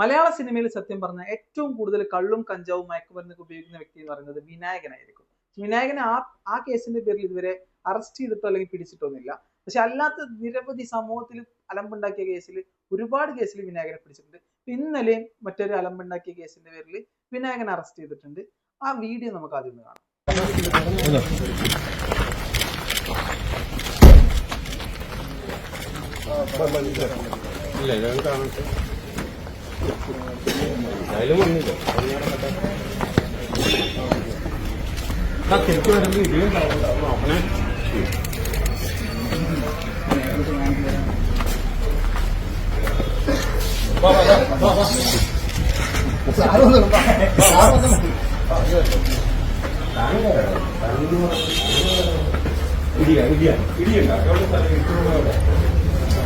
മലയാള സിനിമയിൽ സത്യം പറഞ്ഞാൽ ഏറ്റവും കൂടുതൽ കള്ളും കഞ്ചാവും മയക്കുമരുന്നൊക്കെ ഉപയോഗിക്കുന്ന വ്യക്തി എന്ന് പറയുന്നത് വിനായകനായിരിക്കും. വിനായകനെ ആ ആ കേസിന്റെ പേരിൽ ഇതുവരെ അറസ്റ്റ് ചെയ്തിട്ടോ അല്ലെങ്കിൽ പിടിച്ചിട്ടൊന്നുമില്ല. പക്ഷെ അല്ലാത്ത നിരവധി സമൂഹത്തിൽ അലമ്പുണ്ടാക്കിയ കേസിൽ ഒരുപാട് കേസിൽ വിനായകനെ പിടിച്ചിട്ടുണ്ട്. ഇന്നലെയും മറ്റൊരു അലമ്പുണ്ടാക്കിയ കേസിന്റെ പേരിൽ വിനായകൻ അറസ്റ്റ് ചെയ്തിട്ടുണ്ട്. ആ വീഡിയോ നമുക്ക് ആദ്യം കാണാം. ഇല്ല ഞാൻ കാണട്ടെ എന്തായാലും വന്നില്ല? തിരിച്ചു വരുമ്പോൾ ഇടിയുണ്ടാവും നോക്കണേ ഇടിയ ഇടിയാ. ഇടിയുണ്ട. എവിടെ സ്ഥലം ഇടിച്ചു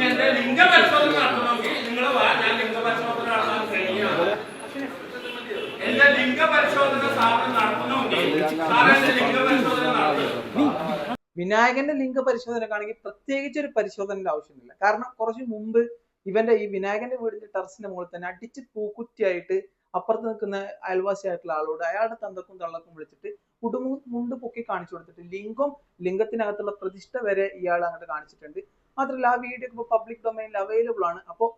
എന്റെ ലിംഗപരിശോധന നടത്തണമെങ്കിൽ നിങ്ങൾ വാ ഞാൻ ലിംഗപരിശോധന നടത്താൻ കഴിയാണ് എന്റെ ലിംഗപരിശോധന സാറിന് നടത്തണമെങ്കിൽ? സാറ് എന്റെ ലിംഗപരിശോധന നടത്തണം? വിനായകന്റെ ലിംഗ പരിശോധനക്കാണെങ്കിൽ പ്രത്യേകിച്ച് ഒരു പരിശോധനയുടെ ആവശ്യമില്ല. കാരണം കുറച്ച് മുമ്പ് ഇവന്റെ ഈ വിനായകന്റെ വീടിന്റെ ടെറസിന്റെ മുകളിൽ തന്നെ അടിച്ച് പൂക്കുറ്റിയായിട്ട് അപ്പുറത്ത് നിൽക്കുന്ന അയൽവാസിയായിട്ടുള്ള ആളോട് അയാളുടെ തന്തക്കും തള്ളക്കും വിളിച്ചിട്ട് കുടുംബം മുണ്ട് പൊക്കി കാണിച്ചു കൊടുത്തിട്ട് ലിംഗം ലിംഗത്തിനകത്തുള്ള പ്രതിഷ്ഠ വരെ ഇയാൾ അങ്ങോട്ട് കാണിച്ചിട്ടുണ്ട്. മാത്രമല്ല ആ വീഡിയോ ഇപ്പോൾ പബ്ലിക് ഡൊമൈനിൽ അവൈലബിൾ ആണ്. അപ്പോൾ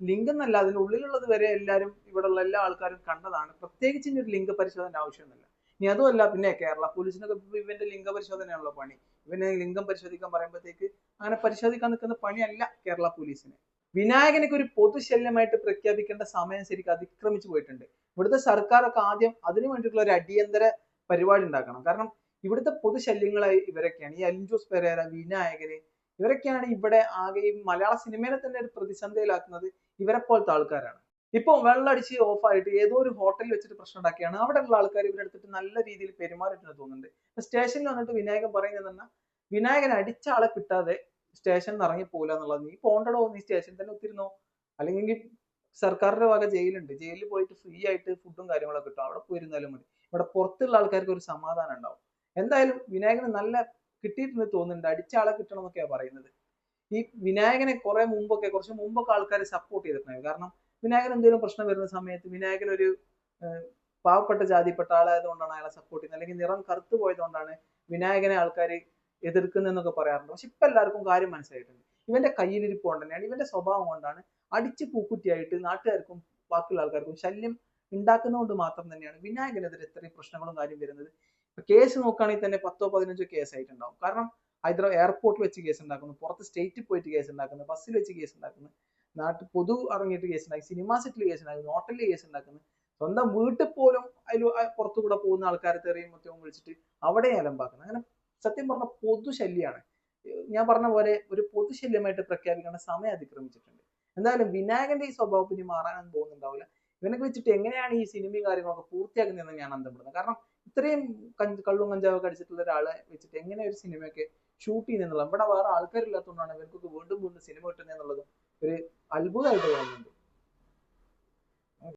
ലിംഗം എന്നല്ല അതിന്റെ ഉള്ളിലുള്ളത് വരെ എല്ലാവരും ഇവിടെയുള്ള എല്ലാ ആൾക്കാരും കണ്ടതാണ്. പ്രത്യേകിച്ച് ഇനി ഒരു ലിംഗ പരിശോധന ആവശ്യമൊന്നുമില്ല. ഇനി അതുമല്ല പിന്നെ കേരള പോലീസിനൊക്കെ ഇവന്റെ ലിംഗ പരിശോധനയാണല്ലോ പണി. ഇവന് ലിംഗം പരിശോധിക്കാൻ പറയുമ്പോഴത്തേക്ക് അങ്ങനെ പരിശോധിക്കാൻ നിൽക്കുന്ന പണിയല്ല കേരള പോലീസിന്. വിനായകനൊക്കെ ഒരു പൊതുശല്യമായിട്ട് പ്രഖ്യാപിക്കേണ്ട സമയം ശരിക്കും അതിക്രമിച്ചു പോയിട്ടുണ്ട്. ഇവിടുത്തെ സർക്കാരൊക്കെ ആദ്യം അതിനു വേണ്ടിയിട്ടുള്ള ഒരു അടിയന്തര പരിപാടി ഉണ്ടാക്കണം. കാരണം ഇവിടുത്തെ പൊതുശല്യങ്ങളായി ഇവരൊക്കെയാണ്. ഈ അലിൻജോസ് പെരേര വിനായകന് ഇവരൊക്കെയാണ് ഇവിടെ ആകെ ഈ മലയാള സിനിമയെ തന്നെ ഒരു പ്രതിസന്ധിയിലാക്കുന്നത് ഇവരെ പോലത്തെ ആൾക്കാരാണ്. ഇപ്പൊ വെള്ളടിച്ച് ഓഫായിട്ട് ഏതോ ഒരു ഹോട്ടലിൽ വെച്ചിട്ട് പ്രശ്നം ഉണ്ടാക്കിയാണ്. അവിടെ ഉള്ള ആൾക്കാർ ഇവരെടുത്തിട്ട് നല്ല രീതിയിൽ പെരുമാറിയിട്ടുണ്ട് തോന്നുന്നുണ്ട്. സ്റ്റേഷനിൽ വന്നിട്ട് വിനായകൻ പറയുന്നത് തന്നെ വിനായകൻ അടിച്ച ആളെ കിട്ടാതെ സ്റ്റേഷനിൽ നിന്ന് ഇറങ്ങി പോകില്ല എന്നുള്ളത്. നീ പോണ്ടടോ നീ സ്റ്റേഷനിൽ തന്നെ ഒത്തിരുന്നോ? അല്ലെങ്കിൽ സർക്കാരിന്റെ വക ജയിലുണ്ട് ജയിലിൽ പോയിട്ട് ഫ്രീ ആയിട്ട് ഫുഡും കാര്യങ്ങളൊക്കെ കിട്ടും. അവിടെ പോയിരുന്നാലും മതി. ഇവിടെ പുറത്തുള്ള ആൾക്കാർക്ക് ഒരു സമാധാനം ഉണ്ടാവും. എന്തായാലും വിനായകന് നല്ല കിട്ടിയിട്ടുണ്ട് തോന്നുന്നുണ്ട്. അടിച്ച ആളെ കിട്ടണം പറയുന്നത്. ഈ വിനായകനെ കുറെ മുമ്പൊക്കെ കുറച്ച് മുമ്പൊക്കെ ആൾക്കാർ സപ്പോർട്ട് ചെയ്തിട്ടുണ്ടായിരുന്നു. കാരണം വിനായകൻ എന്തെങ്കിലും പ്രശ്നം വരുന്ന സമയത്ത് വിനായകൻ ഒരു പാവപ്പെട്ട ജാതിപ്പെട്ട ആളായതുകൊണ്ടാണ് അയാളെ സപ്പോർട്ട് ചെയ്യുന്നത്. അല്ലെങ്കിൽ നിറം കറുത്തു പോയതുകൊണ്ടാണ് വിനായകനെ ആൾക്കാർ എതിർക്കുന്നതെന്നൊക്കെ പറയാറുണ്ട്. പക്ഷെ ഇപ്പൊ എല്ലാവർക്കും കാര്യം മനസ്സിലായിട്ടുണ്ട്. ഇവന്റെ കയ്യിലിരിപ്പ് കൊണ്ട് തന്നെയാണ് ഇവന്റെ സ്വഭാവം കൊണ്ടാണ് അടിച്ച് പൂക്കുറ്റിയായിട്ട് നാട്ടുകാർക്കും ബാക്കിയുള്ള ആൾക്കാർക്കും ശല്യം ഉണ്ടാക്കുന്നതുകൊണ്ട് മാത്രം തന്നെയാണ് വിനായകനെതിരെ ഇത്രയും പ്രശ്നങ്ങളും കാര്യം വരുന്നത്. കേസ് നോക്കുകയാണെങ്കിൽ തന്നെ പത്തോ പതിനഞ്ചോ കേസ് ആയിട്ടുണ്ടാവും. കാരണം ഹൈദരാബാദ് എയർപോർട്ടിൽ വെച്ച് കേസ് ഉണ്ടാക്കുന്നു പുറത്ത് സ്റ്റേറ്റിൽ പോയിട്ട് കേസ് ഉണ്ടാക്കുന്നു ബസ്സിൽ വെച്ച് കേസ് ഉണ്ടാക്കുന്നു നാട്ടിൽ പൊതു ഇറങ്ങിയിട്ട് കേസ് ഉണ്ടാക്കി സിനിമാ സെറ്റിൽ കേസ് ഉണ്ടാക്കുന്നു ഹോട്ടലിൽ കേസ് ഉണ്ടാക്കുന്നു. സ്വന്തം വീട്ടിൽ പോലും അതിൽ പുറത്തു കൂടെ പോകുന്ന ആൾക്കാരെ തെറിയും മൊത്തവും വിളിച്ചിട്ട് അവിടെ അലമ്പാക്കുന്നത് അങ്ങനെ സത്യം പറഞ്ഞ പൊതുശല്യാണ് ഞാൻ പറഞ്ഞ പോലെ ഒരു പൊതുശല്യമായിട്ട് പ്രഖ്യാപിക്കേണ്ട സമയം അതിക്രമിച്ചിട്ടുണ്ട്. എന്തായാലും വിനായകന്റെ ഈ സ്വഭാവം ഇനി മാറാനൊന്നും പോകുന്നുണ്ടാവില്ല. ഇവനൊക്കെ വെച്ചിട്ട് എങ്ങനെയാണ് ഈ സിനിമയും കാര്യങ്ങളൊക്കെ പൂർത്തിയാക്കുന്നതെന്ന് ഞാൻ അന്തപ്പെടുന്നത് കാരണം ഇത്രയും കള്ളും കഞ്ചാവൊക്കെ അടിച്ചിട്ടുള്ള ഒരാളെ വെച്ചിട്ട് എങ്ങനെ ഒരു സിനിമയൊക്കെ ഷൂട്ട് ചെയ്യുന്നുള്ളത്? ഇവിടെ വേറെ ആൾക്കാരില്ലാത്തതുകൊണ്ടാണ് ഇവർക്കൊക്കെ വീണ്ടും വീണ്ടും സിനിമ കിട്ടുന്നത് എന്നുള്ളതും ഒരു അത്ഭുതമായിട്ട് തോന്നുന്നുണ്ട്.